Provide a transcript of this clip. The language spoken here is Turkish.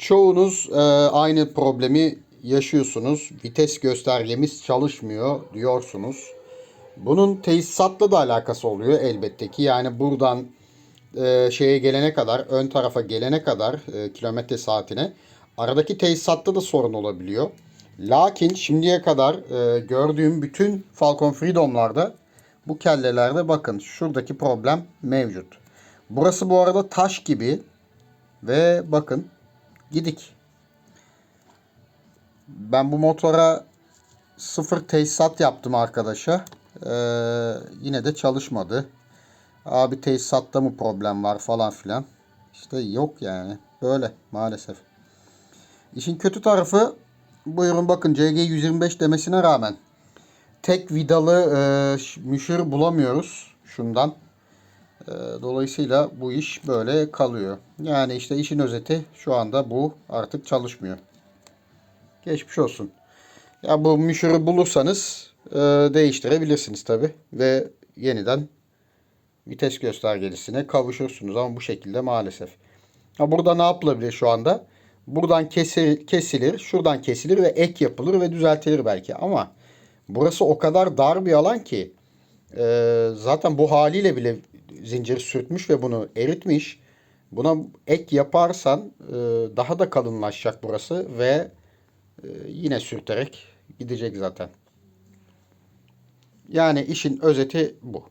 Çoğunuz e, aynı problemi yaşıyorsunuz. Vites göstergemiz çalışmıyor diyorsunuz. Bunun tesisatla da alakası oluyor elbette ki. Yani buradan e, şeye gelene kadar, ön tarafa gelene kadar e, kilometre saatine aradaki tesisatta da sorun olabiliyor. Lakin şimdiye kadar e, gördüğüm bütün Falcon Freedom'larda bu kellelerde bakın şuradaki problem mevcut. Burası bu arada taş gibi ve bakın gidik. Ben bu motora sıfır tesisat yaptım arkadaşa. Ee, yine de çalışmadı. Abi tesisatta mı problem var falan filan. İşte yok yani. Böyle maalesef. İşin kötü tarafı buyurun bakın CG 125 demesine rağmen tek vidalı e, müşür bulamıyoruz şundan. E, dolayısıyla bu iş böyle kalıyor. Yani işte işin özeti şu anda bu artık çalışmıyor. Geçmiş olsun. Ya bu müşürü bulursanız e, değiştirebilirsiniz tabi ve yeniden vites göstergelisine kavuşursunuz ama bu şekilde maalesef. Ha burada ne yapılabilir şu anda? Buradan kesil, kesilir, şuradan kesilir ve ek yapılır ve düzeltilir belki ama burası o kadar dar bir alan ki e, zaten bu haliyle bile zincir sürtmüş ve bunu eritmiş. Buna ek yaparsan e, daha da kalınlaşacak burası ve e, yine sürterek gidecek zaten. Yani işin özeti bu.